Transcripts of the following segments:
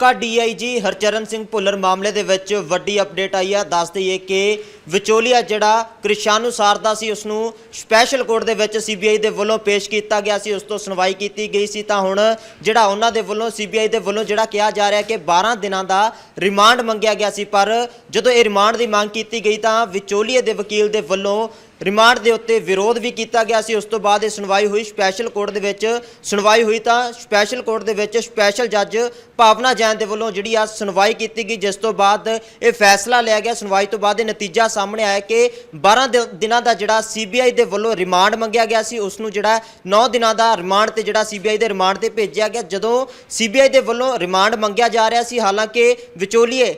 ਕਾ ਡੀਆਈਜੀ ਹਰਚਰਨ ਸਿੰਘ ਭੁੱਲਰ ਮਾਮਲੇ ਦੇ ਵਿੱਚ ਵੱਡੀ ਅਪਡੇਟ ਆਈ ਆ ਦੱਸ ਦਈਏ ਕਿ ਵਿਚੋਲੀਆ ਜਿਹੜਾ ਕ੍ਰਿਸ਼ਾਨੂ ਸਾਰਦਾ ਸੀ ਉਸ ਨੂੰ ਸਪੈਸ਼ਲ ਕੋਰਟ ਦੇ ਵਿੱਚ ਸੀਬੀਆਈ ਦੇ ਵੱਲੋਂ ਪੇਸ਼ ਕੀਤਾ ਗਿਆ ਸੀ ਉਸ ਤੋਂ ਸੁਣਵਾਈ ਕੀਤੀ ਗਈ ਸੀ ਤਾਂ ਹੁਣ ਜਿਹੜਾ ਉਹਨਾਂ ਦੇ ਵੱਲੋਂ ਸੀਬੀਆਈ ਦੇ ਵੱਲੋਂ ਜਿਹੜਾ ਕਿਹਾ ਜਾ ਰਿਹਾ ਕਿ 12 ਦਿਨਾਂ ਦਾ ਰਿਮਾਂਡ ਮੰਗਿਆ ਗਿਆ ਸੀ ਪਰ ਜਦੋਂ ਇਹ ਰਿਮਾਂਡ ਦੀ ਮੰਗ ਕੀਤੀ ਗਈ ਤਾਂ ਵਿਚੋਲੀਏ ਦੇ ਵਕੀਲ ਦੇ ਵੱਲੋਂ ਰਿਮਾਂਡ ਦੇ ਉੱਤੇ ਵਿਰੋਧ ਵੀ ਕੀਤਾ ਗਿਆ ਸੀ। ਉਸ ਤੋਂ ਬਾਅਦ ਇਹ ਸੁਣਵਾਈ ਹੋਈ ਸਪੈਸ਼ਲ ਕੋਰਟ ਦੇ ਵਿੱਚ। ਸੁਣਵਾਈ ਹੋਈ ਤਾਂ ਸਪੈਸ਼ਲ ਕੋਰਟ ਦੇ ਵਿੱਚ ਸਪੈਸ਼ਲ ਜੱਜ ਭਾਵਨਾ ਜੈਨ ਦੇ ਵੱਲੋਂ ਜਿਹੜੀ ਆ ਸੁਣਵਾਈ ਕੀਤੀ ਗਈ, ਜਿਸ ਤੋਂ ਬਾਅਦ ਇਹ ਫੈਸਲਾ ਲਿਆ ਗਿਆ। ਸੁਣਵਾਈ ਤੋਂ ਬਾਅਦ ਇਹ ਨਤੀਜਾ ਸਾਹਮਣੇ ਆਇਆ ਕਿ 12 ਦਿਨਾਂ ਦਾ ਜਿਹੜਾ ਸੀਬੀਆਈ ਦੇ ਵੱਲੋਂ ਰਿਮਾਂਡ ਮੰਗਿਆ ਗਿਆ ਸੀ। ਉਸ ਨੂੰ ਜਿਹੜਾ 9 ਦਿਨਾਂ ਦਾ ਰਿਮਾਂਡ ਤੇ ਜਿਹੜਾ ਸੀਬੀਆਈ ਦੇ ਰਿਮਾਂਡ ਤੇ ਭੇਜਿਆ ਗਿਆ। ਜਦੋਂ ਸੀਬੀਆਈ ਦੇ ਵੱਲੋਂ ਰਿਮਾਂਡ ਮੰਗਿਆ ਜਾ ਰਿਹਾ ਸੀ, ਹਾਲਾਂਕਿ ਵਿਚੋਲੀਏ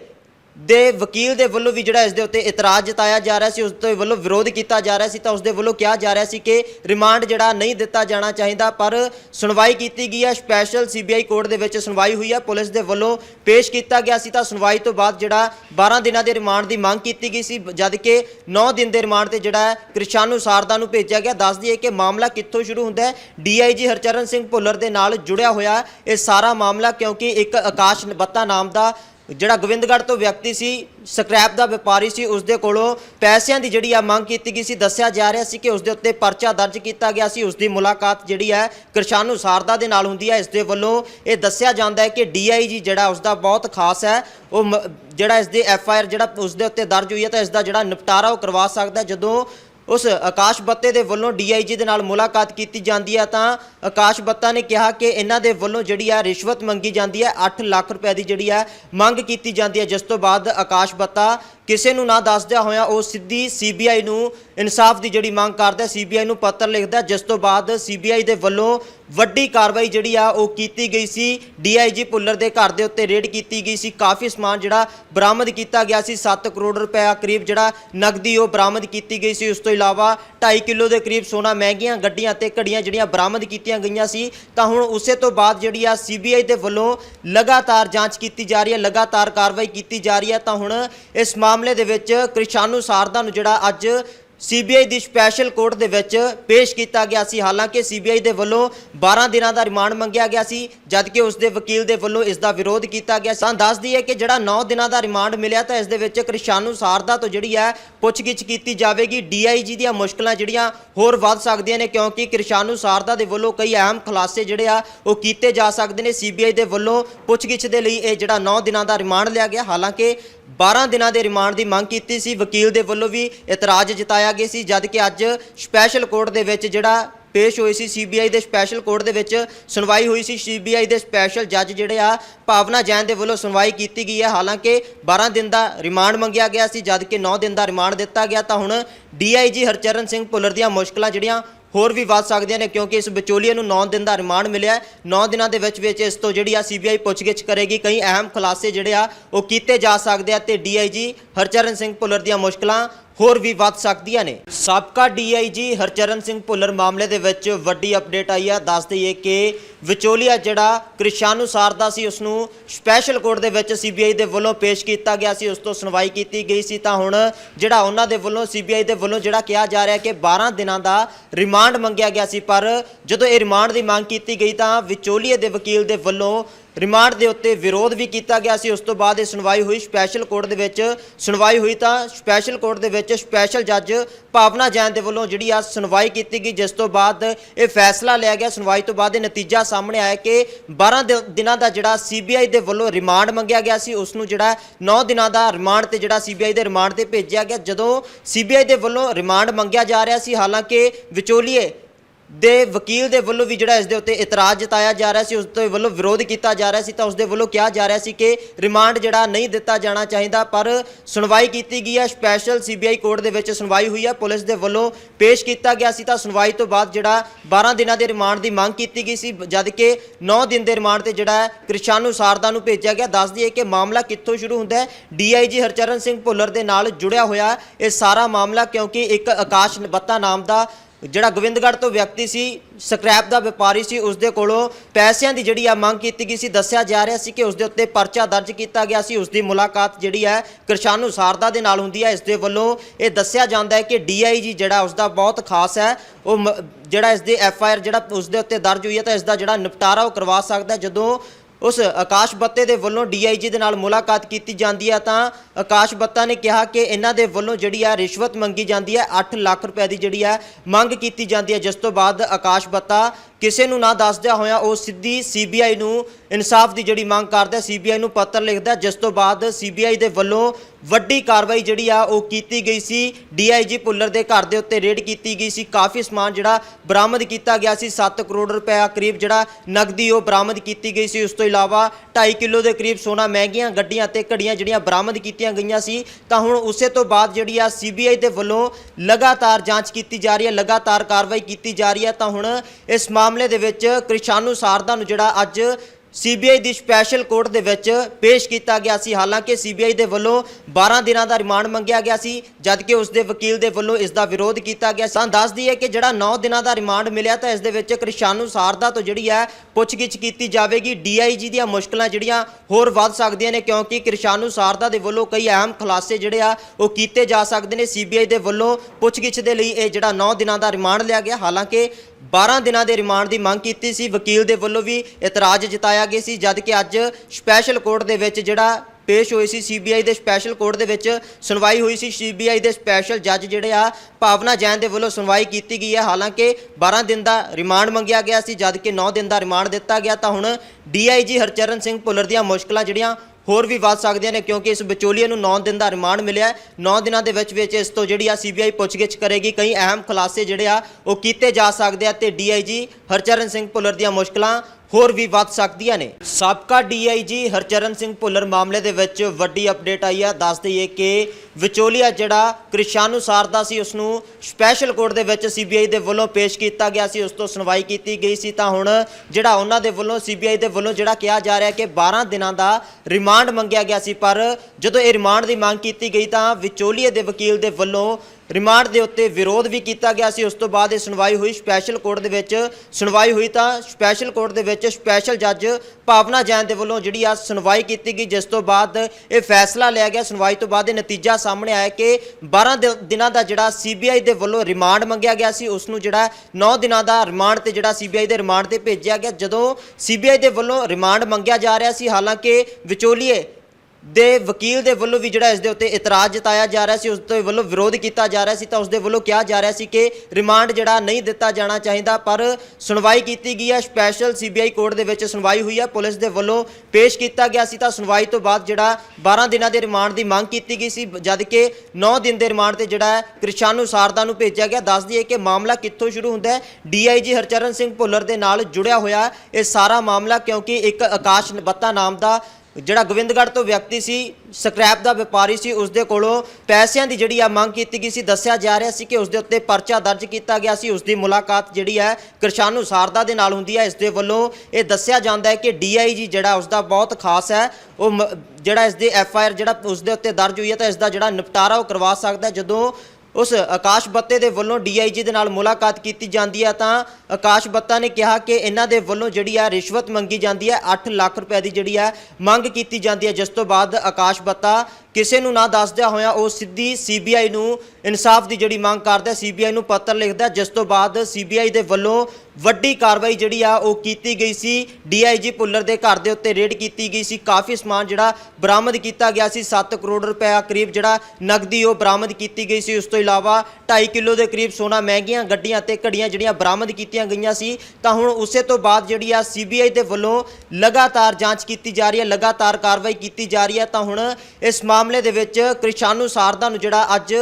ਦੇ ਵਕੀਲ ਦੇ ਵੱਲੋਂ ਵੀ ਜਿਹੜਾ ਇਸ ਦੇ ਉੱਤੇ ਇਤਰਾਜ਼ ਜਤਾਇਆ ਜਾ ਰਿਹਾ ਸੀ, ਉਸ ਦੇ ਵੱਲੋਂ ਵਿਰੋਧ ਕੀਤਾ ਜਾ ਰਿਹਾ ਸੀ, ਤਾਂ ਉਸ ਦੇ ਵੱਲੋਂ ਕਿਹਾ ਜਾ ਰਿਹਾ ਸੀ ਕਿ ਰਿਮਾਂਡ ਜਿਹੜਾ ਨਹੀਂ ਦਿੱਤਾ ਜਾਣਾ ਚਾਹੀਦਾ, ਪਰ ਸੁਣਵਾਈ ਕੀਤੀ ਗਈ ਹੈ। ਸਪੈਸ਼ਲ ਸੀਬੀਆਈ ਕੋਰਟ ਦੇ ਵਿੱਚ ਸੁਣਵਾਈ ਹੋਈ ਹੈ। ਪੁਲਿਸ ਦੇ ਵੱਲੋਂ ਪੇਸ਼ ਕੀਤਾ ਗਿਆ ਸੀ, ਤਾਂ ਸੁਣਵਾਈ ਤੋਂ ਬਾਅਦ ਜਿਹੜਾ 12 ਦਿਨਾਂ ਦੇ ਰਿਮਾਂਡ ਦੀ ਮੰਗ ਕੀਤੀ ਗਈ ਸੀ, ਜਦ ਕਿ 9 ਦਿਨ ਦੇ ਰਿਮਾਂਡ ਤੇ ਜਿਹੜਾ ਹੈ ਕ੍ਰਿਸ਼ਾਨੂ ਸਾਰਦਾ ਨੂੰ ਭੇਜਿਆ ਗਿਆ। ਦੱਸ ਦਈਏ ਕਿ ਮਾਮਲਾ ਕਿੱਥੋਂ ਸ਼ੁਰੂ ਹੁੰਦਾ ਹੈ? ਡੀਆਈਜੀ ਹਰਚਰਨ ਸਿੰਘ ਭੁੱਲਰ ਦੇ ਨਾਲ ਜੁੜਿਆ ਹੋਇਆ ਇਹ ਸਾਰਾ ਮਾਮਲਾ, ਕਿਉਂਕਿ ਇੱਕ ਆਕਾਸ਼ ਬੱਤਾ ਨਾਮ ਦਾ ਜਿਹੜਾ ਗੋਬਿੰਦਗੜ੍ਹ ਤੋਂ ਵਿਅਕਤੀ ਸੀ, ਸਕ੍ਰੈਪ ਦਾ ਵਪਾਰੀ ਸੀ ਉਸ ਦੇ ਕੋਲੋਂ ਪੈਸਿਆਂ ਦੀ ਜਿਹੜੀ ਆ ਮੰਗ ਕੀਤੀ ਗਈ ਸੀ, ਦੱਸਿਆ ਜਾ ਰਿਹਾ ਸੀ ਕਿ ਉਸ ਦੇ ਉੱਤੇ ਪਰਚਾ ਦਰਜ ਕੀਤਾ ਗਿਆ ਸੀ। ਉਸ ਦੀ ਮੁਲਾਕਾਤ ਜਿਹੜੀ ਹੈ ਕਿਰਸ਼ਾਨੂ ਸਾਰਦਾ ਦੇ ਨਾਲ ਹੁੰਦੀ ਹੈ ਇਸ ਦੇ ਵੱਲੋਂ ਇਹ ਦੱਸਿਆ ਜਾਂਦਾ ਹੈ ਕਿ ਡੀਆਈਜੀ ਜਿਹੜਾ ਉਸ ਦਾ ਬਹੁਤ ਖਾਸ ਹੈ, ਉਹ ਮ- ਜਿਹੜਾ ਇਸ ਦੇ ਐਫ ਆਈ ਆਰ ਜਿਹੜਾ ਉਸ ਦੇ ਉੱਤੇ ਦਰਜ ਹੋਈ ਹੈ, ਤਾਂ ਇਸ ਦਾ ਜਿਹੜਾ ਨਿਪਟਾਰਾ ਉਹ ਕਰਵਾ ਸਕਦਾ ਜਦੋਂ ਉਸ ਆਕਾਸ਼ ਬੱਤੇ ਦੇ ਵੱਲੋਂ ਡੀਆਈਜੀ ਦੇ ਨਾਲ ਮੁਲਾਕਾਤ ਕੀਤੀ ਜਾਂਦੀ ਹੈ ਤਾਂ ਆਕਾਸ਼ ਬੱਤਾ ਨੇ ਕਿਹਾ ਕਿ ਇਹਨਾਂ ਦੇ ਵੱਲੋਂ ਜਿਹੜੀ ਆ ਰਿਸ਼ਵਤ ਮੰਗੀ ਜਾਂਦੀ ਹੈ 8 ਲੱਖ ਰੁਪਏ ਦੀ ਜਿਹੜੀ ਆ ਮੰਗ ਕੀਤੀ ਜਾਂਦੀ ਹੈ ਜਿਸ ਤੋਂ ਬਾਅਦ ਆਕਾਸ਼ ਬੱਤਾ ਕਿਸੇ ਨੂੰ ਨਾ ਦੱਸਦਿਆਂ ਹੋਇਆ ਉਹ ਸਿੱਧੀ ਸੀਬੀਆਈ ਨੂੰ ਇਨਸਾਫ ਦੀ ਜਿਹੜੀ ਮੰਗ ਕਰਦਾ ਸੀਬੀਆਈ ਨੂੰ ਪੱਤਰ ਲਿਖਦਾ ਜਿਸ ਤੋਂ ਬਾਅਦ ਸੀਬੀਆਈ ਦੇ ਵੱਲੋਂ ਵੱਡੀ ਕਾਰਵਾਈ ਜਿਹੜੀ ਆ ਉਹ ਕੀਤੀ ਗਈ ਸੀ। ਡੀਆਈਜੀ ਭੁੱਲਰ ਦੇ ਘਰ ਦੇ ਉੱਤੇ ਰੇਡ ਕੀਤੀ ਗਈ ਸੀ। ਕਾਫੀ ਸਮਾਨ ਜਿਹੜਾ ਬਰਾਮਦ ਕੀਤਾ ਗਿਆ ਸੀ 7 ਕਰੋੜ ਰੁਪਏ ਕਰੀਬ ਜਿਹੜਾ ਨਗਦੀ ਉਹ ਬਰਾਮਦ ਕੀਤੀ ਗਈ ਸੀ। ਉਸ ਤੋਂ ਇਲਾਵਾ 2.5 ਕਿਲੋ ਦੇ ਕਰੀਬ ਸੋਨਾ, ਮਹਿੰਗੀਆਂ ਗੱਡੀਆਂ ਤੇ ਘੜੀਆਂ ਜਿਹੜੀਆਂ ਬਰਾਮਦ ਕੀਤੀਆਂ ਗਈਆਂ ਸੀ। ਤਾਂ ਹੁਣ ਉਸੇ ਤੋਂ ਬਾਅਦ ਜਿਹੜੀ ਆ ਸੀਬੀਆਈ ਦੇ ਵੱਲੋਂ ਲਗਾਤਾਰ ਜਾਂਚ ਕੀਤੀ ਜਾ ਰਹੀ ਹੈ, ਲਗਾਤਾਰ ਕਾਰਵਾਈ ਕੀਤੀ ਜਾ ਰਹੀ ਹੈ। ਤਾਂ ਹੁਣ ਇਸ ਮਾਮਲੇ ਮਾਮਲੇ ਦੇ ਵਿੱਚ ਕ੍ਰਿਸ਼ਾਨੂ ਸਾਰਦਾ ਨੂੰ ਜਿਹੜਾ ਅੱਜ ਸੀਬੀਆਈ ਦੀ ਸਪੈਸ਼ਲ ਕੋਰਟ ਦੇ ਵਿੱਚ ਪੇਸ਼ ਕੀਤਾ ਗਿਆ ਸੀ। ਹਾਲਾਂਕਿ ਸੀਬੀਆਈ ਦੇ ਵੱਲੋਂ 12 ਦਿਨਾਂ ਦਾ ਰਿਮਾਂਡ ਮੰਗਿਆ ਗਿਆ ਸੀ, ਜਦਕਿ ਉਸ ਦੇ ਵਕੀਲ ਦੇ ਵੱਲੋਂ ਇਸ ਦਾ ਵਿਰੋਧ ਕੀਤਾ ਗਿਆ ਸਾਂ। ਦੱਸ ਦਈਏ ਕਿ ਜਿਹੜਾ 9 ਦਿਨਾਂ ਦਾ ਰਿਮਾਂਡ ਮਿਲਿਆ ਤਾਂ ਇਸ ਦੇ ਵਿੱਚ ਕ੍ਰਿਸ਼ਾਨੂ ਸਾਰਦਾ ਤੋਂ ਜਿਹੜੀ ਹੈ ਪੁੱਛਗਿੱਛ ਕੀਤੀ ਜਾਵੇਗੀ। ਡੀਆਈਜੀ ਦੀਆਂ ਮੁਸ਼ਕਲਾਂ ਜਿਹੜੀਆਂ ਹੋਰ ਵੱਧ ਸਕਦੀਆਂ ਨੇ, ਕਿਉਂਕਿ ਕ੍ਰਿਸ਼ਾਨੂ ਸਾਰਦਾ ਦੇ ਵੱਲੋਂ ਕਈ ਅਹਿਮ ਖੁਲਾਸੇ ਜਿਹੜੇ ਆ, ਉਹ ਕੀਤੇ ਜਾ ਸਕਦੇ ਨੇ। ਸੀਬੀਆਈ ਦੇ ਵੱਲੋਂ ਪੁੱਛਗਿੱਛ ਦੇ ਲਈ ਇਹ ਜਿਹੜਾ 9 ਦਿਨਾਂ ਦਾ ਰਿਮਾਂਡ ਲਿਆ ਗਿਆ। ਹਾਲਾਂਕਿ 12 ਦਿਨਾਂ ਦੇ ਰਿਮਾਂਡ ਦੀ ਮੰਗ ਕੀਤੀ ਸੀ। ਵਕੀਲ ਦੇ ਵੱਲੋਂ ਵੀ ਇਤਰਾਜ਼ ਜਤਾਇਆ ਗਿਆ ਸੀ, ਜਦ ਕਿ ਅੱਜ ਸਪੈਸ਼ਲ ਕੋਰਟ ਦੇ ਵਿੱਚ ਜਿਹੜਾ ਪੇਸ਼ ਹੋਈ ਸੀ, ਸੀਬੀਆਈ ਦੇ ਸਪੈਸ਼ਲ ਕੋਰਟ ਦੇ ਵਿੱਚ ਸੁਣਵਾਈ ਹੋਈ ਸੀ। ਸੀਬੀਆਈ ਦੇ ਸਪੈਸ਼ਲ ਜੱਜ ਜਿਹੜੇ ਆ, ਭਾਵਨਾ ਜੈਨ ਦੇ ਵੱਲੋਂ ਸੁਣਵਾਈ ਕੀਤੀ ਗਈ ਹੈ। ਹਾਲਾਂਕਿ 12 ਦਿਨ ਦਾ ਰਿਮਾਂਡ ਮੰਗਿਆ ਗਿਆ ਸੀ, ਜਦ ਕਿ 9 ਦਿਨ ਦਾ ਰਿਮਾਂਡ ਦਿੱਤਾ ਗਿਆ। ਤਾਂ ਹੁਣ ਡੀਆਈਜੀ ਹਰਚਰਨ ਸਿੰਘ ਭੁੱਲਰ ਦੀਆਂ ਮੁਸ਼ਕਲਾਂ ਜਿਹੜੀਆਂ ਹੋਰ ਵੀ ਵੱਧ ਸਕਦੀਆਂ ਨੇ ਕਿਉਂਕਿ ਇਸ ਵਿਚੋਲੀਏ ਨੂੰ 9 ਦਿਨ ਦਾ ਰਿਮਾਂਡ ਮਿਲਿਆ 9 ਦਿਨਾਂ ਦੇ ਵਿੱਚ ਵਿੱਚ ਇਸ ਤੋਂ ਜਿਹੜੀ ਆ ਸੀਬੀਆਈ ਪੁੱਛਗਿੱਛ ਕਰੇਗੀ। ਕਈ ਅਹਿਮ ਖੁਲਾਸੇ ਜਿਹੜੇ ਆ ਉਹ ਕੀਤੇ ਜਾ ਸਕਦੇ ਆ ਤੇ ਡੀਆਈਜੀ ਹਰਚਰਨ ਸਿੰਘ ਭੁੱਲਰ ਦੀਆਂ ਮੁਸ਼ਕਲਾਂ ਹੋਰ ਵੀ ਵੱਧ ਸਕਦੀਆਂ ਨੇ। ਸਾਬਕਾ ਡੀਆਈਜੀ ਹਰਚਰਨ ਸਿੰਘ ਭੁੱਲਰ ਮਾਮਲੇ ਦੇ ਵਿੱਚ ਵੱਡੀ ਅਪਡੇਟ ਆਈ ਆ। ਦੱਸ ਦਈਏ ਕਿ ਵਿਚੋਲੀਆ ਜਿਹੜਾ ਕ੍ਰਿਸ਼ਾਨੂ ਸਾਰਦਾ ਸੀ ਉਸ ਨੂੰ ਸਪੈਸ਼ਲ ਕੋਰਟ ਦੇ ਵਿੱਚ ਸੀਬੀਆਈ ਦੇ ਵੱਲੋਂ ਪੇਸ਼ ਕੀਤਾ ਗਿਆ ਸੀ, ਉਸ ਤੋਂ ਸੁਣਵਾਈ ਕੀਤੀ ਗਈ ਸੀ। ਤਾਂ ਹੁਣ ਜਿਹੜਾ ਉਹਨਾਂ ਦੇ ਵੱਲੋਂ ਸੀਬੀਆਈ ਦੇ ਵੱਲੋਂ ਜਿਹੜਾ ਕਿਹਾ ਜਾ ਰਿਹਾ ਕਿ 12 ਦਿਨਾਂ ਦਾ ਰਿਮਾਂਡ ਮੰਗਿਆ ਗਿਆ ਸੀ, ਪਰ ਜਦੋਂ ਇਹ ਰਿਮਾਂਡ ਦੀ ਮੰਗ ਕੀਤੀ ਗਈ ਤਾਂ ਵਿਚੋਲੀਏ ਦੇ ਵਕੀਲ ਦੇ ਵੱਲੋਂ ਰਿਮਾਂਡ ਦੇ ਉੱਤੇ ਵਿਰੋਧ ਵੀ ਕੀਤਾ ਗਿਆ ਸੀ। ਉਸ ਤੋਂ ਬਾਅਦ ਇਹ ਸੁਣਵਾਈ ਹੋਈ ਸਪੈਸ਼ਲ ਕੋਰਟ ਦੇ ਵਿੱਚ ਸੁਣਵਾਈ ਹੋਈ ਤਾਂ ਸਪੈਸ਼ਲ ਕੋਰਟ ਦੇ ਵਿੱਚ ਸਪੈਸ਼ਲ ਜੱਜ ਭਾਵਨਾ ਜੈਨ ਦੇ ਵੱਲੋਂ ਜਿਹੜੀ ਆ ਸੁਣਵਾਈ ਕੀਤੀ ਗਈ, ਜਿਸ ਤੋਂ ਬਾਅਦ ਇਹ ਫੈਸਲਾ ਲਿਆ ਗਿਆ। ਸੁਣਵਾਈ ਤੋਂ ਬਾਅਦ ਇਹ ਨਤੀਜਾ ਸਾਹਮਣੇ ਆਇਆ ਕਿ 12 ਦਿ- ਦਿਨਾਂ ਦਾ ਜਿਹੜਾ ਸੀਬੀਆਈ ਦੇ ਵੱਲੋਂ ਰਿਮਾਂਡ ਮੰਗਿਆ ਗਿਆ ਸੀ ਉਸ ਨੂੰ ਜਿਹੜਾ 9 ਦਿਨਾਂ ਦਾ ਰਿਮਾਂਡ ਤੇ ਜਿਹੜਾ ਸੀਬੀਆਈ ਦੇ ਰਿਮਾਂਡ ਤੇ ਭੇਜਿਆ ਗਿਆ। ਜਦੋਂ ਸੀਬੀਆਈ ਦੇ ਵੱਲੋਂ ਰਿਮਾਂਡ ਮੰਗਿਆ ਜਾ ਰਿਹਾ ਸੀ, ਹਾਲਾਂਕਿ ਵਿਚੋਲੀਏ ਦੇ ਵਕੀਲ ਦੇ ਵੱਲੋਂ ਵੀ ਜਿਹੜਾ ਇਸ ਦੇ ਉੱਤੇ ਇਤਰਾਜ਼ ਜਤਾਇਆ ਜਾ ਰਿਹਾ ਸੀ, ਉਸ ਦੇ ਵੱਲੋਂ ਵਿਰੋਧ ਕੀਤਾ ਜਾ ਰਿਹਾ ਸੀ, ਤਾਂ ਉਸ ਦੇ ਵੱਲੋਂ ਕਿਹਾ ਜਾ ਰਿਹਾ ਸੀ ਕਿ ਰਿਮਾਂਡ ਜਿਹੜਾ ਨਹੀਂ ਦਿੱਤਾ ਜਾਣਾ ਚਾਹੀਦਾ, ਪਰ ਸੁਣਵਾਈ ਕੀਤੀ ਗਈ ਹੈ। ਸਪੈਸ਼ਲ ਸੀਬੀਆਈ ਕੋਰਟ ਦੇ ਵਿੱਚ ਸੁਣਵਾਈ ਹੋਈ ਹੈ। ਪੁਲਿਸ ਦੇ ਵੱਲੋਂ ਪੇਸ਼ ਕੀਤਾ ਗਿਆ ਸੀ, ਤਾਂ ਸੁਣਵਾਈ ਤੋਂ ਬਾਅਦ ਜਿਹੜਾ 12 ਦਿਨਾਂ ਦੇ ਰਿਮਾਂਡ ਦੀ ਮੰਗ ਕੀਤੀ ਗਈ ਸੀ, ਜਦ ਕਿ 9 ਦਿਨ ਦੇ ਰਿਮਾਂਡ ਤੇ ਜਿਹੜਾ ਹੈ ਕ੍ਰਿਸ਼ਾਨੂ ਸਾਰਦਾ ਨੂੰ ਭੇਜਿਆ ਗਿਆ। ਦੱਸ ਦਈਏ ਕਿ ਮਾਮਲਾ ਕਿੱਥੋਂ ਸ਼ੁਰੂ ਹੁੰਦਾ ਹੈ? ਡੀਆਈਜੀ ਹਰਚਰਨ ਸਿੰਘ ਭੁੱਲਰ ਦੇ ਨਾਲ ਜੁੜਿਆ ਹੋਇਆ ਇਹ ਸਾਰਾ ਮਾਮਲਾ, ਕਿਉਂਕਿ ਇੱਕ ਆਕਾਸ਼ ਬੱਤਾ ਨਾਮ ਦਾ ਜਿਹੜਾ ਗੋਬਿੰਦਗੜ੍ਹ ਤੋਂ ਵਿਅਕਤੀ ਸੀ, ਸਕ੍ਰੈਪ ਦਾ ਵਪਾਰੀ ਸੀ ਉਸ ਦੇ ਕੋਲੋਂ ਪੈਸਿਆਂ ਦੀ ਜਿਹੜੀ ਆ ਮੰਗ ਕੀਤੀ ਗਈ ਸੀ, ਦੱਸਿਆ ਜਾ ਰਿਹਾ ਸੀ ਕਿ ਉਸ ਦੇ ਉੱਤੇ ਪਰਚਾ ਦਰਜ ਕੀਤਾ ਗਿਆ ਸੀ ਉਸ ਦੀ ਮੁਲਾਕਾਤ ਜਿਹੜੀ ਹੈ ਕਿਰਸ਼ਾਨੂ ਸਾਰਦਾ ਦੇ ਨਾਲ ਹੁੰਦੀ ਹੈ, ਇਸ ਦੇ ਵੱਲੋਂ ਇਹ ਦੱਸਿਆ ਜਾਂਦਾ ਹੈ ਕਿ ਡੀਆਈਜੀ ਜਿਹੜਾ ਉਸ ਦਾ ਬਹੁਤ ਖਾਸ ਹੈ, ਉਹ ਮ- ਜਿਹੜਾ ਇਸ ਦੇ ਐਫ ਆਈ ਆਰ ਜਿਹੜਾ ਉਸ ਦੇ ਉੱਤੇ ਦਰਜ ਹੋਈ ਹੈ, ਤਾਂ ਇਸ ਦਾ ਜਿਹੜਾ ਨਿਪਟਾਰਾ ਉਹ ਕਰਵਾ ਸਕਦਾ ਜਦੋਂ ਉਸ ਆਕਾਸ਼ ਬੱਤੇ ਦੇ ਵੱਲੋਂ ਡੀਆਈਜੀ ਦੇ ਨਾਲ ਮੁਲਾਕਾਤ ਕੀਤੀ ਜਾਂਦੀ ਹੈ ਤਾਂ ਆਕਾਸ਼ ਬੱਤਾ ਨੇ ਕਿਹਾ ਕਿ ਇਹਨਾਂ ਦੇ ਵੱਲੋਂ ਜਿਹੜੀ ਆ ਰਿਸ਼ਵਤ ਮੰਗੀ ਜਾਂਦੀ ਹੈ 8 ਲੱਖ ਰੁਪਏ ਦੀ ਜਿਹੜੀ ਹੈ ਮੰਗ ਕੀਤੀ ਜਾਂਦੀ ਹੈ ਜਿਸ ਤੋਂ ਬਾਅਦ ਆਕਾਸ਼ ਬੱਤਾ ਕਿਸੇ ਨੂੰ ਨਾ ਦੱਸਦਿਆਂ ਹੋਇਆਂ ਉਹ ਸਿੱਧੀ ਸੀਬੀਆਈ ਨੂੰ ਇਨਸਾਫ ਦੀ ਜਿਹੜੀ ਮੰਗ ਕਰਦਾ ਸੀਬੀਆਈ ਨੂੰ ਪੱਤਰ ਲਿਖਦਾ ਜਿਸ ਤੋਂ ਬਾਅਦ ਸੀਬੀਆਈ ਦੇ ਵੱਲੋਂ ਵੱਡੀ ਕਾਰਵਾਈ ਜਿਹੜੀ ਆ ਉਹ ਕੀਤੀ ਗਈ ਸੀ। ਡੀਆਈਜੀ ਪੁੱਲਰ ਦੇ ਘਰ ਦੇ ਉੱਤੇ ਰੇਡ ਕੀਤੀ ਗਈ ਸੀ। ਕਾਫੀ ਸਮਾਨ ਜਿਹੜਾ ਬਰਾਮਦ ਕੀਤਾ ਗਿਆ ਸੀ। 7 ਕਰੋੜ ਰੁਪਏ ਕਰੀਬ ਜਿਹੜਾ ਨਗਦੀ ਉਹ ਬਰਾਮਦ ਕੀਤੀ ਗਈ ਸੀ। ਉਸ ਤੋਂ ਇਲਾਵਾ 2.5 ਕਿਲੋ ਦੇ ਕਰੀਬ ਸੋਨਾ, ਮਹਿੰਗੀਆਂ ਗੱਡੀਆਂ ਤੇ ਘੜੀਆਂ ਜਿਹੜੀਆਂ ਬਰਾਮਦ ਕੀਤੀਆਂ ਗਈਆਂ ਸੀ। ਤਾਂ ਹੁਣ ਉਸੇ ਤੋਂ ਬਾਅਦ ਜਿਹੜੀ ਆ ਸੀਬੀਆਈ ਦੇ ਵੱਲੋਂ ਲਗਾਤਾਰ ਜਾਂਚ ਕੀਤੀ ਜਾ ਰਹੀ ਹੈ, ਲਗਾਤਾਰ ਕਾਰਵਾਈ ਕੀਤੀ ਜਾ ਰਹੀ ਹੈ। ਤਾਂ ਹੁਣ ਇਸ ਮਾਮਲੇ ਦੇ ਵਿੱਚ ਕ੍ਰਿਸ਼ਾਨੂ ਸਾਰਦਾ ਨੂੰ ਜਿਹੜਾ ਅੱਜ ਸੀਬੀਆਈ ਦੀ ਸਪੈਸ਼ਲ ਕੋਰਟ ਦੇ ਵਿੱਚ ਪੇਸ਼ ਕੀਤਾ ਗਿਆ ਸੀ। ਹਾਲਾਂਕਿ ਸੀਬੀਆਈ ਦੇ ਵੱਲੋਂ 12 ਦਿਨਾਂ ਦਾ ਰਿਮਾਂਡ ਮੰਗਿਆ ਗਿਆ ਸੀ, ਜਦਕਿ ਉਸ ਦੇ ਵਕੀਲ ਦੇ ਵੱਲੋਂ ਇਸ ਦਾ ਵਿਰੋਧ ਕੀਤਾ ਗਿਆ ਸਾਨੂੰ ਦੱਸਦੀ ਹੈ ਕਿ ਜਿਹੜਾ 9 ਦਿਨਾਂ ਦਾ ਰਿਮਾਂਡ ਮਿਲਿਆ ਤਾਂ ਇਸ ਦੇ ਵਿੱਚ ਕ੍ਰਿਸ਼ਾਨੂ ਸਾਰਦਾ ਤੋਂ ਜਿਹੜੀ ਹੈ ਪੁੱਛਗਿੱਛ ਕੀਤੀ ਜਾਵੇਗੀ। ਡੀਆਈਜੀ ਦੀਆਂ ਮੁਸ਼ਕਲਾਂ ਜਿਹੜੀਆਂ ਹੋਰ ਵੱਧ ਸਕਦੀਆਂ ਨੇ, ਕਿਉਂਕਿ ਕ੍ਰਿਸ਼ਾਨੂ ਸਾਰਦਾ ਦੇ ਵੱਲੋਂ ਕਈ ਅਹਿਮ ਖੁਲਾਸੇ ਜਿਹੜੇ ਆ ਉਹ ਕੀਤੇ ਜਾ ਸਕਦੇ ਨੇ। ਸੀਬੀਆਈ ਦੇ ਵੱਲੋਂ ਪੁੱਛਗਿੱਛ ਦੇ ਲਈ ਇਹ ਜਿਹੜਾ 9 ਦਿਨਾਂ ਦਾ ਰਿਮਾਂਡ ਲਿਆ ਗਿਆ। ਹਾਲਾਂਕਿ 12 ਦਿਨਾਂ ਦੇ ਰਿਮਾਂਡ ਦੀ ਮੰਗ ਕੀਤੀ ਸੀ। ਵਕੀਲ ਦੇ ਵੱਲੋਂ ਵੀ ਇਤਰਾਜ਼ ਜਤਾਇਆ ਗਿਆ ਸੀ, ਜਦ ਕਿ ਅੱਜ ਸਪੈਸ਼ਲ ਕੋਰਟ ਦੇ ਵਿੱਚ ਜਿਹੜਾ ਪੇਸ਼ ਹੋਈ ਸੀ, ਸੀਬੀਆਈ ਦੇ ਸਪੈਸ਼ਲ ਕੋਰਟ ਦੇ ਵਿੱਚ ਸੁਣਵਾਈ ਹੋਈ ਸੀ। ਸੀਬੀਆਈ ਦੇ ਸਪੈਸ਼ਲ ਜੱਜ ਜਿਹੜੇ ਆ, ਭਾਵਨਾ ਜੈਨ ਦੇ ਵੱਲੋਂ ਸੁਣਵਾਈ ਕੀਤੀ ਗਈ ਹੈ। ਹਾਲਾਂਕਿ 12 ਦਿਨ ਦਾ ਰਿਮਾਂਡ ਮੰਗਿਆ ਗਿਆ ਸੀ, ਜਦ ਕਿ 9 ਦਿਨ ਦਾ ਰਿਮਾਂਡ ਦਿੱਤਾ ਗਿਆ। ਤਾਂ ਹੁਣ ਡੀਆਈਜੀ ਹਰਚਰਨ ਸਿੰਘ ਭੁੱਲਰ ਦੀਆਂ ਮੁਸ਼ਕਲਾਂ ਜਿਹੜੀਆਂ ਹੋਰ ਵੀ ਵੱਧ ਸਕਦੀਆਂ ਨੇ ਕਿਉਂਕਿ ਇਸ ਵਿਚੋਲੀਏ ਨੂੰ 9 ਦਿਨ ਦਾ ਰਿਮਾਂਡ ਮਿਲਿਆ 9 ਦਿਨਾਂ ਦੇ ਵਿੱਚ ਵਿੱਚ ਇਸ ਤੋਂ ਜਿਹੜੀ ਆ ਸੀਬੀਆਈ ਪੁੱਛਗਿੱਛ ਕਰੇਗੀ। ਕਈ ਅਹਿਮ ਖੁਲਾਸੇ ਜਿਹੜੇ ਆ ਉਹ ਕੀਤੇ ਜਾ ਸਕਦੇ ਆ ਤੇ ਡੀਆਈਜੀ ਹਰਚਰਨ ਸਿੰਘ ਭੁੱਲਰ ਦੀਆਂ ਮੁਸ਼ਕਲਾਂ ਹੋਰ ਵੀ ਵੱਧ ਸਕਦੀਆਂ ਨੇ। ਸਾਬਕਾ ਡੀਆਈਜੀ ਹਰਚਰਨ ਸਿੰਘ ਭੁੱਲਰ ਮਾਮਲੇ ਦੇ ਵਿੱਚ ਵੱਡੀ ਅਪਡੇਟ ਆਈ ਆ। ਦੱਸ ਦਈਏ ਕਿ ਵਿਚੋਲੀਆ ਜਿਹੜਾ ਕ੍ਰਿਸ਼ਾਨੂ ਸਾਰਦਾ ਸੀ ਉਸ ਨੂੰ ਸਪੈਸ਼ਲ ਕੋਰਟ ਦੇ ਵਿੱਚ ਸੀਬੀਆਈ ਦੇ ਵੱਲੋਂ ਪੇਸ਼ ਕੀਤਾ ਗਿਆ ਸੀ। ਉਸ ਤੋਂ ਸੁਣਵਾਈ ਕੀਤੀ ਗਈ ਸੀ। ਤਾਂ ਹੁਣ ਜਿਹੜਾ ਉਹਨਾਂ ਦੇ ਵੱਲੋਂ ਸੀਬੀਆਈ ਦੇ ਵੱਲੋਂ ਜਿਹੜਾ ਕਿਹਾ ਜਾ ਰਿਹਾ ਕਿ 12 ਦਿਨਾਂ ਦਾ ਰਿਮਾਂਡ ਮੰਗਿਆ ਗਿਆ ਸੀ। ਪਰ ਜਦੋਂ ਇਹ ਰਿਮਾਂਡ ਦੀ ਮੰਗ ਕੀਤੀ ਗਈ ਤਾਂ ਵਿਚੋਲੀਏ ਦੇ ਵਕੀਲ ਦੇ ਵੱਲੋਂ ਰਿਮਾਂਡ ਦੇ ਉੱਤੇ ਵਿਰੋਧ ਵੀ ਕੀਤਾ ਗਿਆ ਸੀ। ਉਸ ਤੋਂ ਬਾਅਦ ਇਹ ਸੁਣਵਾਈ ਹੋਈ ਸਪੈਸ਼ਲ ਕੋਰਟ ਦੇ ਵਿੱਚ। ਸੁਣਵਾਈ ਹੋਈ ਤਾਂ ਸਪੈਸ਼ਲ ਕੋਰਟ ਦੇ ਵਿੱਚ ਸਪੈਸ਼ਲ ਜੱਜ ਭਾਵਨਾ ਜੈਨ ਦੇ ਵੱਲੋਂ ਜਿਹੜੀ ਆ ਸੁਣਵਾਈ ਕੀਤੀ ਗਈ, ਜਿਸ ਤੋਂ ਬਾਅਦ ਇਹ ਫੈਸਲਾ ਲਿਆ ਗਿਆ। ਸੁਣਵਾਈ ਤੋਂ ਬਾਅਦ ਇਹ ਨਤੀਜਾ ਸਾਹਮਣੇ ਆਇਆ ਕਿ 12 ਦਿਨਾਂ ਦਾ ਜਿਹੜਾ ਸੀਬੀਆਈ ਦੇ ਵੱਲੋਂ ਰਿਮਾਂਡ ਮੰਗਿਆ ਗਿਆ ਸੀ। ਉਸ ਨੂੰ ਜਿਹੜਾ 9 ਦਿਨਾਂ ਦਾ ਰਿਮਾਂਡ ਤੇ ਜਿਹੜਾ ਸੀਬੀਆਈ ਦੇ ਰਿਮਾਂਡ ਤੇ ਭੇਜਿਆ ਗਿਆ। ਜਦੋਂ ਸੀਬੀਆਈ ਦੇ ਵੱਲੋਂ ਰਿਮਾਂਡ ਮੰਗਿਆ ਜਾ ਰਿਹਾ ਸੀ, ਹਾਲਾਂਕਿ ਵਿਚੋਲੀਏ ਦੇ ਵਕੀਲ ਦੇ ਵੱਲੋਂ ਵੀ ਜਿਹੜਾ ਇਸ ਦੇ ਉੱਤੇ ਇਤਰਾਜ਼ ਜਤਾਇਆ ਜਾ ਰਿਹਾ ਸੀ, ਉਸ ਦੇ ਵੱਲੋਂ ਵਿਰੋਧ ਕੀਤਾ ਜਾ ਰਿਹਾ ਸੀ ਤਾਂ ਉਸ ਦੇ ਵੱਲੋਂ ਕਿਹਾ ਜਾ ਰਿਹਾ ਸੀ ਕਿ ਰਿਮਾਂਡ ਜਿਹੜਾ ਨਹੀਂ ਦਿੱਤਾ ਜਾਣਾ ਚਾਹੀਦਾ, ਪਰ ਸੁਣਵਾਈ ਕੀਤੀ ਗਈ ਹੈ। ਸਪੈਸ਼ਲ ਸੀਬੀਆਈ ਕੋਰਟ ਦੇ ਵਿੱਚ ਸੁਣਵਾਈ ਹੋਈ ਹੈ। ਪੁਲਿਸ ਦੇ ਵੱਲੋਂ ਪੇਸ਼ ਕੀਤਾ ਗਿਆ ਸੀ ਤਾਂ ਸੁਣਵਾਈ ਤੋਂ ਬਾਅਦ ਜਿਹੜਾ 12 ਦਿਨਾਂ ਦੇ ਰਿਮਾਂਡ ਦੀ ਮੰਗ ਕੀਤੀ ਗਈ ਸੀ, ਜਦ ਕਿ 9 ਦਿਨ ਦੇ ਰਿਮਾਂਡ ਤੇ ਜਿਹੜਾ ਹੈ ਕ੍ਰਿਸ਼ਾਨੂ ਸਾਰਦਾ ਨੂੰ ਭੇਜਿਆ ਗਿਆ। ਦੱਸ ਦਈਏ ਕਿ ਮਾਮਲਾ ਕਿੱਥੋਂ ਸ਼ੁਰੂ ਹੁੰਦਾ ਹੈ? ਡੀਆਈਜੀ ਹਰਚਰਨ ਸਿੰਘ ਭੁੱਲਰ ਦੇ ਨਾਲ ਜੁੜਿਆ ਹੋਇਆ ਇਹ ਸਾਰਾ ਮਾਮਲਾ, ਕਿਉਂਕਿ ਇੱਕ ਆਕਾਸ਼ ਬੱਤਾ ਨਾਮ ਦਾ ਜਿਹੜਾ ਗੋਬਿੰਦਗੜ੍ਹ ਤੋਂ ਵਿਅਕਤੀ ਸੀ, ਸਕ੍ਰੈਪ ਦਾ ਵਪਾਰੀ ਸੀ ਉਸ ਦੇ ਕੋਲੋਂ ਪੈਸਿਆਂ ਦੀ ਜਿਹੜੀ ਆ ਮੰਗ ਕੀਤੀ ਗਈ ਸੀ, ਦੱਸਿਆ ਜਾ ਰਿਹਾ ਸੀ ਕਿ ਉਸ ਦੇ ਉੱਤੇ ਪਰਚਾ ਦਰਜ ਕੀਤਾ ਗਿਆ ਸੀ। ਉਸ ਦੀ ਮੁਲਾਕਾਤ ਜਿਹੜੀ ਹੈ ਕਿਰਸ਼ਾਨੂ ਸਾਰਦਾ ਦੇ ਨਾਲ ਹੁੰਦੀ ਹੈ। ਇਸ ਦੇ ਵੱਲੋਂ ਇਹ ਦੱਸਿਆ ਜਾਂਦਾ ਹੈ ਕਿ ਡੀਆਈਜੀ ਜਿਹੜਾ ਉਸ ਦਾ ਬਹੁਤ ਖਾਸ ਹੈ, ਉਹ ਮ- ਜਿਹੜਾ ਇਸ ਦੇ ਐਫ ਆਈ ਆਰ ਜਿਹੜਾ ਉਸ ਦੇ ਉੱਤੇ ਦਰਜ ਹੋਈ ਹੈ, ਤਾਂ ਇਸ ਦਾ ਜਿਹੜਾ ਨਿਪਟਾਰਾ ਉਹ ਕਰਵਾ ਸਕਦਾ ਜਦੋਂ ਉਸ ਆਕਾਸ਼ ਬੱਤੇ ਦੇ ਵੱਲੋਂ ਡੀਆਈਜੀ ਦੇ ਨਾਲ ਮੁਲਾਕਾਤ ਕੀਤੀ ਜਾਂਦੀ ਹੈ ਤਾਂ ਆਕਾਸ਼ ਬੱਤਾ ਨੇ ਕਿਹਾ ਕਿ ਇਹਨਾਂ ਦੇ ਵੱਲੋਂ ਜਿਹੜੀ ਆ ਰਿਸ਼ਵਤ ਮੰਗੀ ਜਾਂਦੀ ਹੈ 8 ਲੱਖ ਰੁਪਏ ਦੀ ਜਿਹੜੀ ਹੈ ਮੰਗ ਕੀਤੀ ਜਾਂਦੀ ਹੈ। ਜਿਸ ਤੋਂ ਬਾਅਦ ਆਕਾਸ਼ ਬੱਤਾ ਕਿਸੇ ਨੂੰ ਨਾ ਦੱਸਦਿਆਂ ਹੋਇਆ ਉਹ ਸਿੱਧੀ ਸੀਬੀਆਈ ਨੂੰ ਇਨਸਾਫ ਦੀ ਜਿਹੜੀ ਮੰਗ ਕਰਦਾ, ਸੀਬੀਆਈ ਨੂੰ ਪੱਤਰ ਲਿਖਦਾ। ਜਿਸ ਤੋਂ ਬਾਅਦ ਸੀਬੀਆਈ ਦੇ ਵੱਲੋਂ ਵੱਡੀ ਕਾਰਵਾਈ ਜਿਹੜੀ ਆ, ਉਹ ਕੀਤੀ ਗਈ ਸੀ। ਡੀਆਈਜੀ ਪੁੱਲਰ ਦੇ ਘਰ ਦੇ ਉੱਤੇ ਰੇਡ ਕੀਤੀ ਗਈ ਸੀ। ਕਾਫੀ ਸਮਾਨ ਜਿਹੜਾ ਬਰਾਮਦ ਕੀਤਾ ਗਿਆ ਸੀ। 7 ਕਰੋੜ ਰੁਪਏ ਕਰੀਬ ਜਿਹੜਾ ਨਗਦੀ ਉਹ ਬਰਾਮਦ ਕੀਤੀ ਗਈ ਸੀ। ਉਸ ਤੋਂ ਇਲਾਵਾ 2.5 ਕਿਲੋ ਦੇ ਕਰੀਬ ਸੋਨਾ, ਮਹਿੰਗੀਆਂ ਗੱਡੀਆਂ ਤੇ ਘੜੀਆਂ ਜਿਹੜੀਆਂ ਬਰਾਮਦ ਕੀਤੀਆਂ ਗਈਆਂ ਸੀ। ਤਾਂ ਹੁਣ ਉਸੇ ਤੋਂ ਬਾਅਦ ਜਿਹੜੀ ਆ, ਸੀਬੀਆਈ ਦੇ ਵੱਲੋਂ ਲਗਾਤਾਰ ਜਾਂਚ ਕੀਤੀ ਜਾ ਰਹੀ ਹੈ, ਲਗਾਤਾਰ ਕਾਰਵਾਈ ਕੀਤੀ ਜਾ ਰਹੀ ਹੈ। ਤਾਂ ਹੁਣ ਇਸ ਮਾਮਲੇ ਮਾਮਲੇ ਦੇ ਵਿੱਚ ਕ੍ਰਿਸ਼ਾਨੂ ਸਾਰਦਾ ਨੂੰ ਜਿਹੜਾ ਅੱਜ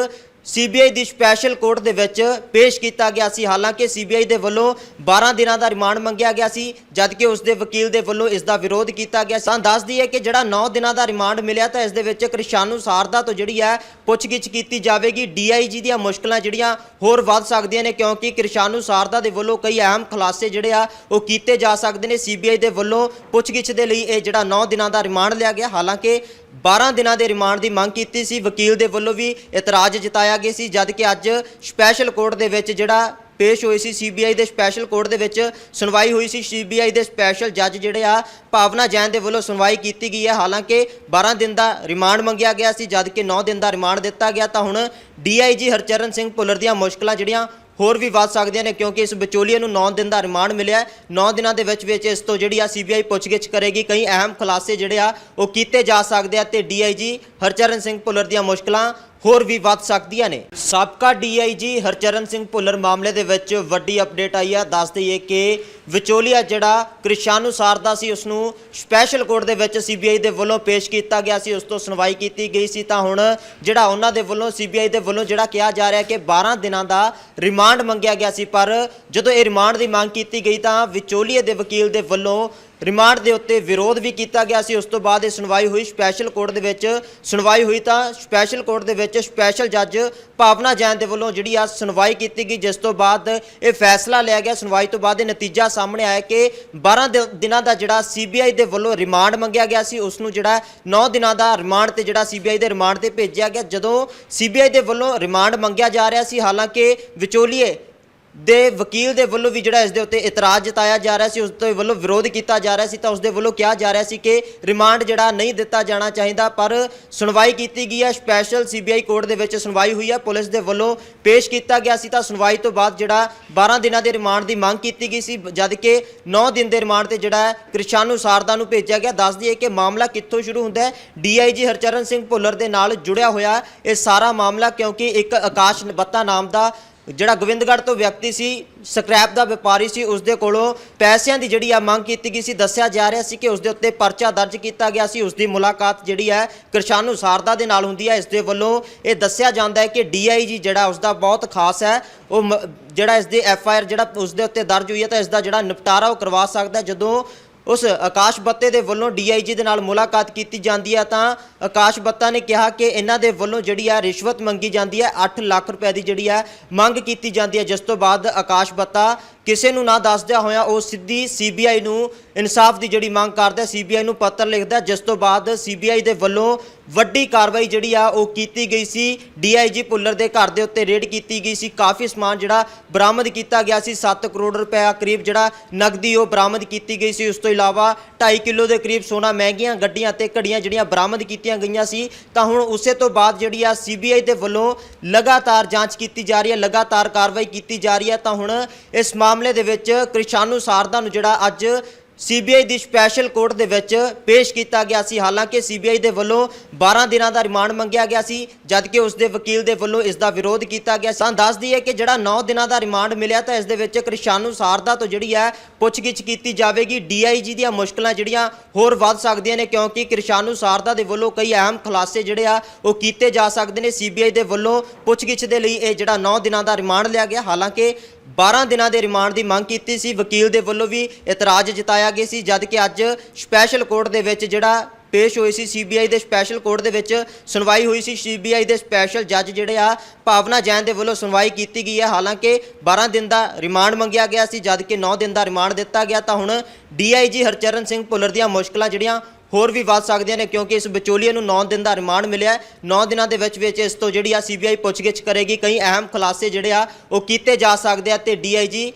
ਸੀਬੀਆਈ ਦੀ ਸਪੈਸ਼ਲ ਕੋਰਟ ਦੇ ਵਿੱਚ ਪੇਸ਼ ਕੀਤਾ ਗਿਆ ਸੀ। ਹਾਲਾਂਕਿ ਸੀਬੀਆਈ ਦੇ ਵੱਲੋਂ 12 ਦਿਨਾਂ ਦਾ ਰਿਮਾਂਡ ਮੰਗਿਆ ਗਿਆ ਸੀ, ਜਦਕਿ ਉਸ ਦੇ ਵਕੀਲ ਦੇ ਵੱਲੋਂ ਇਸ ਦਾ ਵਿਰੋਧ ਕੀਤਾ ਗਿਆ ਸਾਂ। ਦੱਸਦੀ ਹੈ ਕਿ ਜਿਹੜਾ 9 ਦਿਨਾਂ ਦਾ ਰਿਮਾਂਡ ਮਿਲਿਆ ਤਾਂ ਇਸ ਦੇ ਵਿੱਚ ਕ੍ਰਿਸ਼ਾਨੂ ਸਾਰਦਾ ਤੋਂ ਜਿਹੜੀ ਹੈ ਪੁੱਛਗਿੱਛ ਕੀਤੀ ਜਾਵੇਗੀ। ਡੀਆਈਜੀ ਦੀਆਂ ਮੁਸ਼ਕਲਾਂ ਜਿਹੜੀਆਂ ਹੋਰ ਵੱਧ ਸਕਦੀਆਂ ਨੇ, ਕਿਉਂਕਿ ਕ੍ਰਿਸ਼ਾਨੂ ਸਾਰਦਾ ਦੇ ਵੱਲੋਂ ਕਈ ਅਹਿਮ ਖੁਲਾਸੇ ਜਿਹੜੇ ਆ ਉਹ ਕੀਤੇ ਜਾ ਸਕਦੇ ਨੇ। ਸੀਬੀਆਈ ਦੇ ਵੱਲੋਂ ਪੁੱਛਗਿੱਛ ਦੇ ਲਈ ਇਹ ਜਿਹੜਾ 9 ਦਿਨਾਂ ਦਾ ਰਿਮਾਂਡ ਲਿਆ ਗਿਆ। ਹਾਲਾਂਕਿ 12 ਦਿਨਾਂ ਦੇ ਰਿਮਾਂਡ ਦੀ ਮੰਗ ਕੀਤੀ ਸੀ। ਵਕੀਲ ਦੇ ਵੱਲੋਂ ਵੀ ਇਤਰਾਜ਼ ਜਤਾਇਆ ਗਿਆ ਸੀ ਜਦ ਕਿ ਅੱਜ ਸਪੈਸ਼ਲ ਕੋਰਟ ਦੇ ਵਿੱਚ ਜਿਹੜਾ ਪੇਸ਼ ਹੋਈ ਸੀ, ਸੀਬੀਆਈ ਦੇ ਸਪੈਸ਼ਲ ਕੋਰਟ ਦੇ ਵਿੱਚ ਸੁਣਵਾਈ ਹੋਈ ਸੀ। ਸੀਬੀਆਈ ਦੇ ਸਪੈਸ਼ਲ ਜੱਜ ਜਿਹੜੇ ਆ, ਭਾਵਨਾ ਜੈਨ ਦੇ ਵੱਲੋਂ ਸੁਣਵਾਈ ਕੀਤੀ ਗਈ ਹੈ। ਹਾਲਾਂਕਿ 12 ਦਿਨ ਦਾ ਰਿਮਾਂਡ ਮੰਗਿਆ ਗਿਆ ਸੀ ਜਦ ਕਿ 9 ਦਿਨ ਦਾ ਰਿਮਾਂਡ ਦਿੱਤਾ ਗਿਆ। ਤਾਂ ਹੁਣ ਡੀਆਈਜੀ ਹਰਚਰਨ ਸਿੰਘ ਭੁੱਲਰ ਦੀਆਂ ਮੁਸ਼ਕਲਾਂ ਜਿਹੜੀਆਂ ਹੋਰ ਵੀ ਵੱਧ ਸਕਦੀਆਂ ਨੇ ਕਿਉਂਕਿ ਇਸ ਵਿਚੋਲੀਏ ਨੂੰ 9 ਦਿਨ ਦਾ ਰਿਮਾਂਡ ਮਿਲਿਆ ਹੈ। 9 ਦਿਨਾਂ ਦੇ ਵਿੱਚ ਵਿੱਚ ਇਸ ਤੋਂ ਜਿਹੜੀ ਆ ਸੀਬੀਆਈ ਪੁੱਛਗਿੱਛ ਕਰੇਗੀ। ਕਈ ਅਹਿਮ ਖੁਲਾਸੇ ਜਿਹੜੇ ਆ ਉਹ ਕੀਤੇ ਜਾ ਸਕਦੇ ਆ ਤੇ ਡੀਆਈਜੀ ਹਰਚਰਨ ਸਿੰਘ ਭੁੱਲਰ ਦੀਆਂ ਮੁਸ਼ਕਲਾਂ ਹੋਰ ਵੀ ਵੱਧ ਸਕਦੀਆਂ ਨੇ। ਸਾਬਕਾ ਡੀਆਈਜੀ ਹਰਚਰਨ ਸਿੰਘ ਭੁੱਲਰ ਮਾਮਲੇ ਦੇ ਵਿੱਚ ਵੱਡੀ ਅਪਡੇਟ ਆਈ ਆ। ਦੱਸ ਦਈਏ ਕਿ ਵਿਚੋਲੀਆ ਜਿਹੜਾ ਕ੍ਰਿਸ਼ਾਨੂ ਸਾਰਦਾ ਸੀ ਉਸ ਨੂੰ ਸਪੈਸ਼ਲ ਕੋਰਟ ਦੇ ਵਿੱਚ ਸੀਬੀਆਈ ਦੇ ਵੱਲੋਂ ਪੇਸ਼ ਕੀਤਾ ਗਿਆ ਸੀ। ਉਸ ਤੋਂ ਸੁਣਵਾਈ ਕੀਤੀ ਗਈ ਸੀ। ਤਾਂ ਹੁਣ ਜਿਹੜਾ ਉਹਨਾਂ ਦੇ ਵੱਲੋਂ ਸੀਬੀਆਈ ਦੇ ਵੱਲੋਂ ਜਿਹੜਾ ਕਿਹਾ ਜਾ ਰਿਹਾ ਕਿ 12 ਦਿਨਾਂ ਦਾ ਰਿਮਾਂਡ ਮੰਗਿਆ ਗਿਆ ਸੀ। ਪਰ ਜਦੋਂ ਇਹ ਰਿਮਾਂਡ ਦੀ ਮੰਗ ਕੀਤੀ ਗਈ ਤਾਂ ਵਿਚੋਲੀਏ ਦੇ ਵਕੀਲ ਦੇ ਵੱਲੋਂ ਰਿਮਾਂਡ ਦੇ ਉੱਤੇ ਵਿਰੋਧ ਵੀ ਕੀਤਾ ਗਿਆ ਸੀ। ਉਸ ਤੋਂ ਬਾਅਦ ਇਹ ਸੁਣਵਾਈ ਹੋਈ। ਸਪੈਸ਼ਲ ਕੋਰਟ ਦੇ ਵਿੱਚ ਸੁਣਵਾਈ ਹੋਈ ਤਾਂ ਸਪੈਸ਼ਲ ਕੋਰਟ ਦੇ ਵਿੱਚ ਸਪੈਸ਼ਲ ਜੱਜ ਭਾਵਨਾ ਜੈਨ ਦੇ ਵੱਲੋਂ ਜਿਹੜੀ ਆ ਸੁਣਵਾਈ ਕੀਤੀ ਗਈ, ਜਿਸ ਤੋਂ ਬਾਅਦ ਇਹ ਫੈਸਲਾ ਲਿਆ ਗਿਆ। ਸੁਣਵਾਈ ਤੋਂ ਬਾਅਦ ਇਹ ਨਤੀਜਾ ਸਾਹਮਣੇ ਆਇਆ ਕਿ 12 ਦਿ- ਦਿਨਾਂ ਦਾ ਜਿਹੜਾ ਸੀਬੀਆਈ ਦੇ ਵੱਲੋਂ ਰਿਮਾਂਡ ਮੰਗਿਆ ਗਿਆ ਸੀ। ਉਸ ਨੂੰ ਜਿਹੜਾ 9 ਦਿਨਾਂ ਦਾ ਰਿਮਾਂਡ ਤੇ ਜਿਹੜਾ ਸੀਬੀਆਈ ਦੇ ਰਿਮਾਂਡ ਤੇ ਭੇਜਿਆ ਗਿਆ। ਜਦੋਂ ਸੀਬੀਆਈ ਦੇ ਵੱਲੋਂ ਰਿਮਾਂਡ ਮੰਗਿਆ ਜਾ ਰਿਹਾ ਸੀ, ਹਾਲਾਂਕਿ ਵਿਚੋਲੀਏ ਦੇ ਵਕੀਲ ਦੇ ਵੱਲੋਂ ਵੀ ਜਿਹੜਾ ਇਸ ਦੇ ਉੱਤੇ ਇਤਰਾਜ਼ ਜਤਾਇਆ ਜਾ ਰਿਹਾ ਸੀ, ਉਸ ਦੇ ਵੱਲੋਂ ਵਿਰੋਧ ਕੀਤਾ ਜਾ ਰਿਹਾ ਸੀ ਤਾਂ ਉਸ ਦੇ ਵੱਲੋਂ ਕਿਹਾ ਜਾ ਰਿਹਾ ਸੀ ਕਿ ਰਿਮਾਂਡ ਜਿਹੜਾ ਨਹੀਂ ਦਿੱਤਾ ਜਾਣਾ ਚਾਹੀਦਾ, ਪਰ ਸੁਣਵਾਈ ਕੀਤੀ ਗਈ ਹੈ। ਸਪੈਸ਼ਲ ਸੀਬੀਆਈ ਕੋਰਟ ਦੇ ਵਿੱਚ ਸੁਣਵਾਈ ਹੋਈ ਹੈ। ਪੁਲਿਸ ਦੇ ਵੱਲੋਂ ਪੇਸ਼ ਕੀਤਾ ਗਿਆ ਸੀ ਤਾਂ ਸੁਣਵਾਈ ਤੋਂ ਬਾਅਦ ਜਿਹੜਾ 12 ਦਿਨਾਂ ਦੇ ਰਿਮਾਂਡ ਦੀ ਮੰਗ ਕੀਤੀ ਗਈ ਸੀ, ਜਦ ਕਿ 9 ਦਿਨ ਦੇ ਰਿਮਾਂਡ ਤੇ ਜਿਹੜਾ ਹੈ ਕ੍ਰਿਸ਼ਾਨੂ ਸਾਰਦਾ ਨੂੰ ਭੇਜਿਆ ਗਿਆ। ਦੱਸ ਦਈਏ ਕਿ ਮਾਮਲਾ ਕਿੱਥੋਂ ਸ਼ੁਰੂ ਹੁੰਦਾ ਹੈ? ਡੀਆਈਜੀ ਹਰਚਰਨ ਸਿੰਘ ਭੁੱਲਰ ਦੇ ਨਾਲ ਜੁੜਿਆ ਹੋਇਆ ਇਹ ਸਾਰਾ ਮਾਮਲਾ, ਕਿਉਂਕਿ ਇੱਕ ਆਕਾਸ਼ ਬੱਤਾ ਨਾਮ ਦਾ ਜਿਹੜਾ ਗੋਬਿੰਦਗੜ੍ਹ ਤੋਂ ਵਿਅਕਤੀ ਸੀ, ਸਕ੍ਰੈਪ ਦਾ ਵਪਾਰੀ ਸੀ ਉਸ ਦੇ ਕੋਲੋਂ ਪੈਸਿਆਂ ਦੀ ਜਿਹੜੀ ਆ ਮੰਗ ਕੀਤੀ ਗਈ ਸੀ, ਦੱਸਿਆ ਜਾ ਰਿਹਾ ਸੀ ਕਿ ਉਸ ਦੇ ਉੱਤੇ ਪਰਚਾ ਦਰਜ ਕੀਤਾ ਗਿਆ ਸੀ। ਉਸ ਦੀ ਮੁਲਾਕਾਤ ਜਿਹੜੀ ਹੈ ਕਿਰਸ਼ਾਨੂ ਸਾਰਦਾ ਦੇ ਨਾਲ ਹੁੰਦੀ ਹੈ ਇਸ ਦੇ ਵੱਲੋਂ ਇਹ ਦੱਸਿਆ ਜਾਂਦਾ ਹੈ ਕਿ ਡੀਆਈਜੀ ਜਿਹੜਾ ਉਸ ਦਾ ਬਹੁਤ ਖਾਸ ਹੈ, ਉਹ ਮ- ਜਿਹੜਾ ਇਸ ਦੀ ਐਫ ਆਈ ਆਰ ਜਿਹੜਾ ਉਸ ਦੇ ਉੱਤੇ ਦਰਜ ਹੋਈ ਹੈ, ਤਾਂ ਇਸ ਦਾ ਜਿਹੜਾ ਨਿਪਟਾਰਾ ਉਹ ਕਰਵਾ ਸਕਦਾ ਜਦੋਂ ਉਸ ਆਕਾਸ਼ ਬੱਤੇ ਦੇ ਵੱਲੋਂ ਡੀਆਈਜੀ ਦੇ ਨਾਲ ਮੁਲਾਕਾਤ ਕੀਤੀ ਜਾਂਦੀ ਹੈ ਤਾਂ ਆਕਾਸ਼ ਬੱਤਾ ਨੇ ਕਿਹਾ ਕਿ ਇਹਨਾਂ ਦੇ ਵੱਲੋਂ ਜਿਹੜੀ ਆ ਰਿਸ਼ਵਤ ਮੰਗੀ ਜਾਂਦੀ ਹੈ 8 ਲੱਖ ਰੁਪਏ ਦੀ ਜਿਹੜੀ ਆ ਮੰਗ ਕੀਤੀ ਜਾਂਦੀ ਹੈ ਜਿਸ ਤੋਂ ਬਾਅਦ ਆਕਾਸ਼ ਬੱਤਾ ਕਿਸੇ ਨੂੰ ਨਾ ਦੱਸਦਿਆਂ ਹੋਇਆ ਉਹ ਸਿੱਧੀ ਸੀਬੀਆਈ ਨੂੰ ਇਨਸਾਫ ਦੀ ਜਿਹੜੀ ਮੰਗ ਕਰਦਾ ਸੀਬੀਆਈ ਨੂੰ ਪੱਤਰ ਲਿਖਦਾ ਜਿਸ ਤੋਂ ਬਾਅਦ ਸੀਬੀਆਈ ਦੇ ਵੱਲੋਂ ਵੱਡੀ ਕਾਰਵਾਈ ਜਿਹੜੀ ਆ, ਉਹ ਕੀਤੀ ਗਈ ਸੀ। ਡੀਆਈਜੀ ਭੁੱਲਰ ਦੇ ਘਰ ਦੇ ਉੱਤੇ ਰੇਡ ਕੀਤੀ ਗਈ ਸੀ। ਕਾਫੀ ਸਮਾਨ ਜਿਹੜਾ ਬਰਾਮਦ ਕੀਤਾ ਗਿਆ ਸੀ। 7 ਕਰੋੜ ਰੁਪਏ ਕਰੀਬ ਜਿਹੜਾ ਨਗਦੀ ਉਹ ਬਰਾਮਦ ਕੀਤੀ ਗਈ ਸੀ। ਉਸ ਤੋਂ ਇਲਾਵਾ 2.5 ਕਿਲੋ ਦੇ ਕਰੀਬ ਸੋਨਾ, ਮਹਿੰਗੀਆਂ ਗੱਡੀਆਂ ਤੇ ਘੜੀਆਂ ਜਿਹੜੀਆਂ ਬਰਾਮਦ ਕੀਤੀਆਂ ਗਈਆਂ ਸੀ। ਤਾਂ ਹੁਣ ਉਸੇ ਤੋਂ ਬਾਅਦ ਜਿਹੜੀ ਆ, ਸੀਬੀਆਈ ਦੇ ਵੱਲੋਂ ਲਗਾਤਾਰ ਜਾਂਚ ਕੀਤੀ ਜਾ ਰਹੀ ਹੈ, ਲਗਾਤਾਰ ਕਾਰਵਾਈ ਕੀਤੀ ਜਾ ਰਹੀ ਹੈ। ਤਾਂ ਹੁਣ ਇਸ ਮਾਮਲੇ ਦੇ ਵਿੱਚ ਕ੍ਰਿਸ਼ਾਨੂ ਸਾਰਦਾ ਨੂੰ ਜਿਹੜਾ ਅੱਜ ਸੀਬੀਆਈ ਦੀ ਸਪੈਸ਼ਲ ਕੋਰਟ ਦੇ ਵਿੱਚ ਪੇਸ਼ ਕੀਤਾ ਗਿਆ ਸੀ। ਹਾਲਾਂਕਿ ਸੀਬੀਆਈ ਦੇ ਵੱਲੋਂ 12 ਦਿਨਾਂ ਦਾ ਰਿਮਾਂਡ ਮੰਗਿਆ ਗਿਆ ਸੀ, ਜਦਕਿ ਉਸ ਦੇ ਵਕੀਲ ਦੇ ਵੱਲੋਂ ਇਸ ਦਾ ਵਿਰੋਧ ਕੀਤਾ ਗਿਆ ਸਾਂ। ਦੱਸ ਦਈਏ ਕਿ ਜਿਹੜਾ 9 ਦਿਨਾਂ ਦਾ ਰਿਮਾਂਡ ਮਿਲਿਆ, ਤਾਂ ਇਸ ਦੇ ਵਿੱਚ ਕ੍ਰਿਸ਼ਾਨੂ ਸਾਰਦਾ ਤੋਂ ਜਿਹੜੀ ਹੈ, ਪੁੱਛਗਿੱਛ ਕੀਤੀ ਜਾਵੇਗੀ। ਡੀਆਈਜੀ ਦੀਆਂ ਮੁਸ਼ਕਲਾਂ ਜਿਹੜੀਆਂ ਹੋਰ ਵੱਧ ਸਕਦੀਆਂ ਨੇ, ਕਿਉਂਕਿ ਕ੍ਰਿਸ਼ਾਨੂ ਸਾਰਦਾ ਦੇ ਵੱਲੋਂ ਕਈ ਅਹਿਮ ਖੁਲਾਸੇ ਜਿਹੜੇ ਆ, ਉਹ ਕੀਤੇ ਜਾ ਸਕਦੇ ਨੇ। ਸੀਬੀਆਈ ਦੇ ਵੱਲੋਂ ਪੁੱਛਗਿੱਛ ਦੇ ਲਈ ਇਹ ਜਿਹੜਾ 9 ਦਿਨਾਂ ਦਾ ਰਿਮਾਂਡ ਲਿਆ ਗਿਆ। ਹਾਲਾਂਕਿ 12 ਦਿਨਾਂ ਦੇ ਰਿਮਾਂਡ ਦੀ ਮੰਗ ਕੀਤੀ ਸੀ। ਵਕੀਲ ਦੇ ਵੱਲੋਂ ਵੀ ਇਤਰਾਜ਼ ਜਤਾਇਆ ਗਿਆ ਸੀ, ਜਦ ਕਿ ਅੱਜ ਸਪੈਸ਼ਲ ਕੋਰਟ ਦੇ ਵਿੱਚ ਜਿਹੜਾ ਪੇਸ਼ ਹੋਈ ਸੀ, ਸੀਬੀਆਈ ਦੇ ਸਪੈਸ਼ਲ ਕੋਰਟ ਦੇ ਵਿੱਚ ਸੁਣਵਾਈ ਹੋਈ ਸੀ। ਸੀਬੀਆਈ ਦੇ ਸਪੈਸ਼ਲ ਜੱਜ ਜਿਹੜੇ ਆ, ਭਾਵਨਾ ਜੈਨ ਦੇ ਵੱਲੋਂ ਸੁਣਵਾਈ ਕੀਤੀ ਗਈ ਹੈ। ਹਾਲਾਂਕਿ 12 ਦਿਨ ਦਾ ਰਿਮਾਂਡ ਮੰਗਿਆ ਗਿਆ ਸੀ, ਜਦ ਕਿ 9 ਦਿਨ ਦਾ ਰਿਮਾਂਡ ਦਿੱਤਾ ਗਿਆ। ਤਾਂ ਹੁਣ ਡੀਆਈਜੀ ਹਰਚਰਨ ਸਿੰਘ ਭੁੱਲਰ ਦੀਆਂ ਮੁਸ਼ਕਲਾਂ ਜਿਹੜੀਆਂ ਹੋਰ ਵੀ ਵੱਧ ਸਕਦੀਆਂ ਨੇ ਕਿਉਂਕਿ ਇਸ ਵਿਚੋਲੀਏ ਨੂੰ 9 ਦਿਨ ਦਾ ਰਿਮਾਂਡ ਮਿਲਿਆ 9 ਦਿਨਾਂ ਦੇ ਵਿੱਚ ਵਿੱਚ ਇਸ ਤੋਂ ਜਿਹੜੀ ਆ ਸੀਬੀਆਈ ਪੁੱਛਗਿੱਛ ਕਰੇਗੀ। ਕਈ ਅਹਿਮ ਖੁਲਾਸੇ ਜਿਹੜੇ ਆ ਉਹ ਕੀਤੇ ਜਾ ਸਕਦੇ ਆ ਤੇ ਡੀਆਈਜੀ